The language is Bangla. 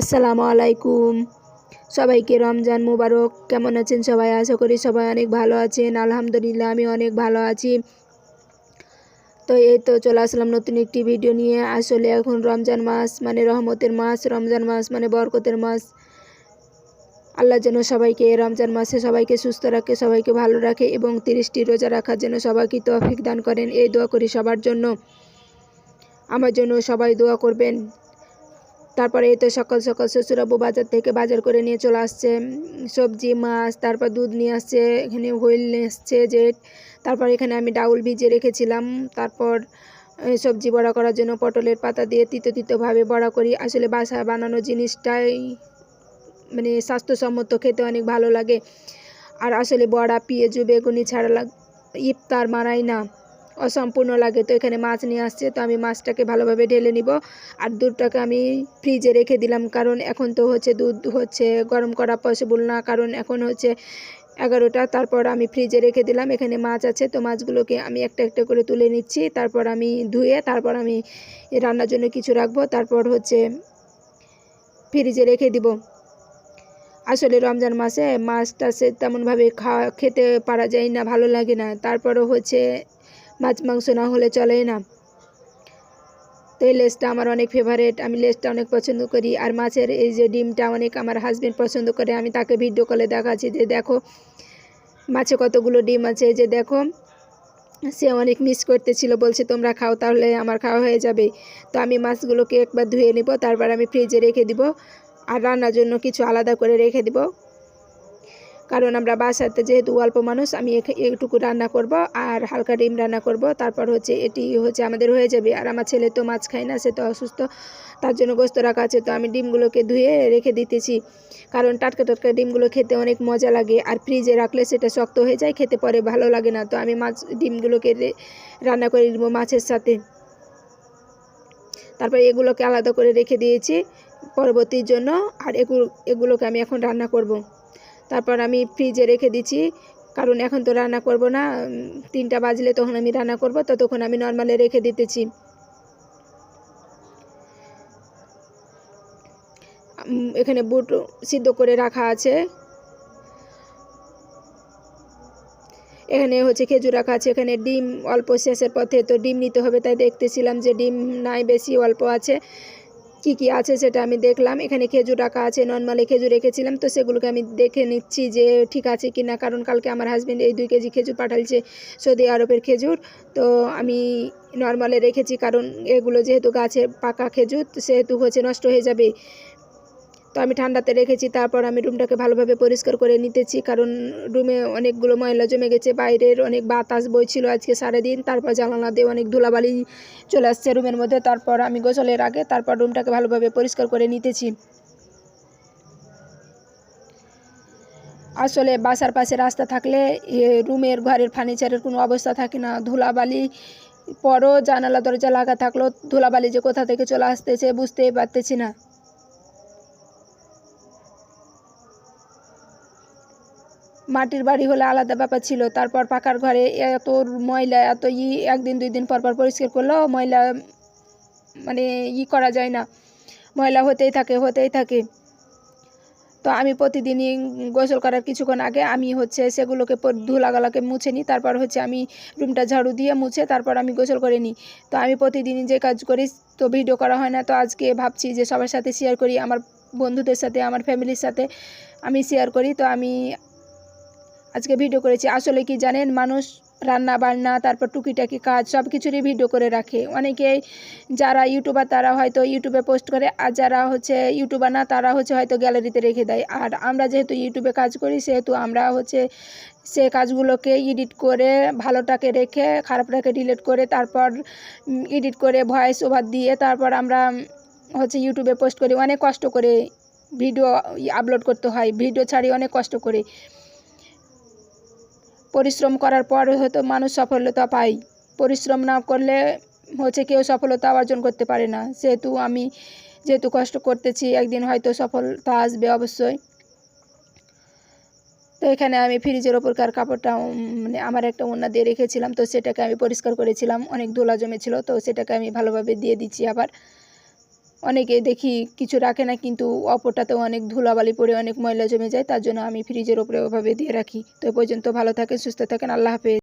আসসালামু আলাইকুম। সবাইকে রমজান মুবারক। কেমন আছেন সবাই? আশা করি সবাই অনেক ভালো আছেন। আলহামদুলিল্লাহ আমি অনেক ভালো আছি। তো এই তো চলে আসলাম নতুন একটি ভিডিও নিয়ে। আসলে এখন রমজান মাস মানে রহমতের মাস, রমজান মাস মানে বরকতের মাস। আল্লাহ যেন সবাইকে রমজান মাসে সবাইকে সুস্থ রাখে, সবাইকে ভালো রাখে এবং তিরিশটি রোজা রাখার জন্য সবাইকে তৌফিক দান করেন। এই দোয়া করি সবার জন্য। আমার জন্য সবাই দোয়া করবেন। তারপরে এই তো সকাল সকাল শ্বশুরাবু বাজার থেকে বাজার করে নিয়ে চলে আসছে সবজি, মাছ, তারপর দুধ নিয়ে আসছে, এখানে হুইল নিয়ে আসছে যে তারপর এখানে আমি ডাউল ভিজিয়ে রেখেছিলাম, তারপর সবজি বড়া করার জন্য পটলের পাতা দিয়ে তিতো তিতোভাবে বড়া করি। আসলে বাসা বানানো জিনিসটাই মানে স্বাস্থ্যসম্মত খেতে অনেক ভালো লাগে। আর আসলে বড়া, পেঁয়াজু, বেগুনি ছাড়া ইফতার মানাই না। অসম্পূর্ণ লাগে। তো এখানে মাছ নিয়ে আসছে, তো আমি মাছটাকে ভালোভাবে ঢেলে নিব। আর দুধটাকে আমি ফ্রিজে রেখে দিলাম, কারণ এখন তো হচ্ছে দুধ হচ্ছে গরম করা পসিবল না। কারণ এখন হচ্ছে এগারোটা, তারপর আমি ফ্রিজে রেখে দিলাম। এখানে মাছ আছে, তো মাছগুলোকে আমি একটা একটা করে তুলে নিচ্ছি। তারপর আমি ধুয়ে, তারপর আমি রান্নার জন্য কিছু রাখব। তারপর হচ্ছে ফ্রিজে রেখে দিব। আসলে রমজান মাসে মাছ সে তেমনভাবে খাওয়া, খেতে পারা যায় না, ভালো লাগে না। তারপরও হচ্ছে মাছ, মাংস না হলে চলেই না। তো এই লেসটা আমার অনেক ফেভারেট আমি লেসটা অনেক পছন্দ করি। আর মাছের এই যে ডিমটা অনেক আমার হাজবেন্ড পছন্দ করে। আমি তাকে ভিডিও কলে দেখাচ্ছি যে, দেখো, মাছে কতগুলো ডিম আছে। যে, দেখো, সে অনেক মিস করতেছিল। বলছে, তোমরা খাও, তাহলে আমার খাওয়া হয়ে যাবে। তো আমি মাছগুলোকে একবার ধুয়ে নিব। তারপর আমি ফ্রিজে রেখে দিব। আর রান্নার জন্য কিছু আলাদা করে রেখে দিব। কারণ আমরা বাসাতে যেহেতু অল্প মানুষ, আমি এইটুকু রান্না করব আর হালকা ডিম রান্না করব। তারপর হচ্ছে এটি হচ্ছে আমাদের হয়ে যাবে। আর আমার ছেলে তো মাছ খায় না, সে তো অসুস্থ, তার জন্য গোস্ত রাখা আছে। তো আমি ডিমগুলোকে ধুয়ে রেখে দিতেছি। কারণ টাটকা টাটকা ডিমগুলো খেতে অনেক মজা লাগে। আর ফ্রিজে রাখলে সেটা শক্ত হয়ে যায়, খেতে পরে ভালো লাগে না। তো আমি মাছ, ডিমগুলোকে রান্না করে নেব মাছের সাথে। তারপর এগুলোকে আলাদা করে রেখে দিয়েছি পরবর্তীর জন্য। আর এগুলো এগুলোকে আমি এখন রান্না করব। তারপর আমি ফ্রিজে রেখে দিচ্ছি। কারণ এখন তো রান্না করব না তিনটা বাজলে তখন আমি রান্না করব, ততক্ষণ আমি নর্মালে রেখে দিতেছি। এখানে বুট সিদ্ধ করে রাখা আছে। এখানে হচ্ছে খেজুর রাখা আছে, এখানে ডিম, অল্প শেষের পথে তো ডিম নিতে হবে, তাই দেখতেছিলাম যে ডিম নাই, বেশি অল্প আছে। কি কি আছে সেটা আমি দেখলাম। এখানে খেজুর রাখা আছে, নর্মালি খেজুর রেখেছিলাম, তো সেগুলোকে আমি দেখে নিচ্ছি যে ঠিক আছে কি না কারণ কালকে আমার হাজব্যান্ড এই দুই কেজি খেজুর পাঠালছে সৌদি আরবের খেজুর, তো আমি নর্মালে রেখেছি। কারণ এগুলো যেহেতু গাছে পাকা খেজুর সেহেতু হচ্ছে নষ্ট হয়ে যাবে। তো আমি ঠান্ডাতে রেখেছি, তারপর আমি রুমটাকে ভালোভাবে পরিষ্কার করে নিতেছি, কারণ রুমে অনেকগুলো ময়লা জমে গেছে, বাইরের অনেক বাতাস বইছিল আজকে সারাদিন, তারপর জানালা দিয়ে অনেক ধুলাবালি চলে আসছে রুমের মধ্যে, তারপর আমি গোসলের আগে, তারপর রুমটাকে ভালোভাবে পরিষ্কার করে নিতেছি। আসলে বাসার পাশে রাস্তা থাকলে রুমের ঘরের ফার্নিচারের কোনো অবস্থা থাকে না, ধুলাবালি পরও জানালা দরজা লাগা থাকল ধুলাবালি যে কোথা থেকে চলে আসতেছে বুঝতেই পারতেছি না। মাটির বাড়ি হলে আলাদা ব্যাপার ছিল। তারপর পাকার ঘরে এত ময়লা, এত ই একদিন, দুই দিন পর পর পরিষ্কার করলেও ময়লা মানে ই করা যায় না। ময়লা হতেই থাকে হতেই থাকে। তো আমি প্রতিদিনই গোসল করার কিছুক্ষণ আগে আমি হচ্ছে সেগুলোকে ধুলাগালাকে মুছে নিই। তারপর হচ্ছে আমি রুমটা ঝাড়ু দিয়ে মুছে তারপর আমি গোসল করে নিই। তো আমি প্রতিদিনই যে কাজ করি, তো ভিডিও করা হয় না। তো আজকে ভাবছি যে সবার সাথে শেয়ার করি, আমার বন্ধুদের সাথে, আমার ফ্যামিলির সাথে আমি শেয়ার করি। তো আমি আজকে ভিডিও করেছি। আসলে কি জানেন, মানুষ রান্না বান্না, তারপর টুকিটাকি কাজ সব কিছুরই ভিডিও করে রাখে। অনেকে যারা ইউটিউবার তারা হয়তো ইউটিউবে পোস্ট করে, আর যারা হচ্ছে ইউটিউবার না, তারা হচ্ছে হয়তো গ্যালারিতে রেখে দেয়। আর আমরা যেহেতু ইউটিউবে কাজ করি, সেহেতু আমরা হচ্ছে সে কাজগুলোকে এডিট করে, ভালোটাকে রেখে, খারাপটাকে ডিলিট করে, তারপর এডিট করে ভয়েস ওভার দিয়ে, তারপর আমরা হচ্ছে ইউটিউবে পোস্ট করি। অনেক কষ্ট করে ভিডিও আপলোড করতে হয়। ভিডিও ছাড়ি অনেক কষ্ট করে। পরিশ্রম করার পর হয়তো মানুষ সফলতা পায়। পরিশ্রম না করলে হচ্ছে কেউ সফলতা অর্জন করতে পারে না। সেহেতু আমি যেহেতু কষ্ট করতেছি, একদিন হয়তো সফলতা আসবে অবশ্যই। তো এখানে আমি ফ্রিজের ওপরকার কাপড়টা মানে আমার একটা ওড়না দিয়ে রেখেছিলাম। তো সেটাকে আমি পরিষ্কার করেছিলাম। অনেক ধুলা জমেছিল। তো সেটাকে আমি ভালোভাবে দিয়ে দিচ্ছি আবার। অনেকে দেখি কিছু রাখে না, কিন্তু অপরটাতেও অনেক ধুলাবালি পড়ে, অনেক ময়লা জমে যায়, তার জন্য আমি ফ্রিজের ওপরে ওভাবে দিয়ে রাখি। তো পর্যন্ত ভালো থাকেন, সুস্থ থাকেন, আল্লাহ হাফেজ।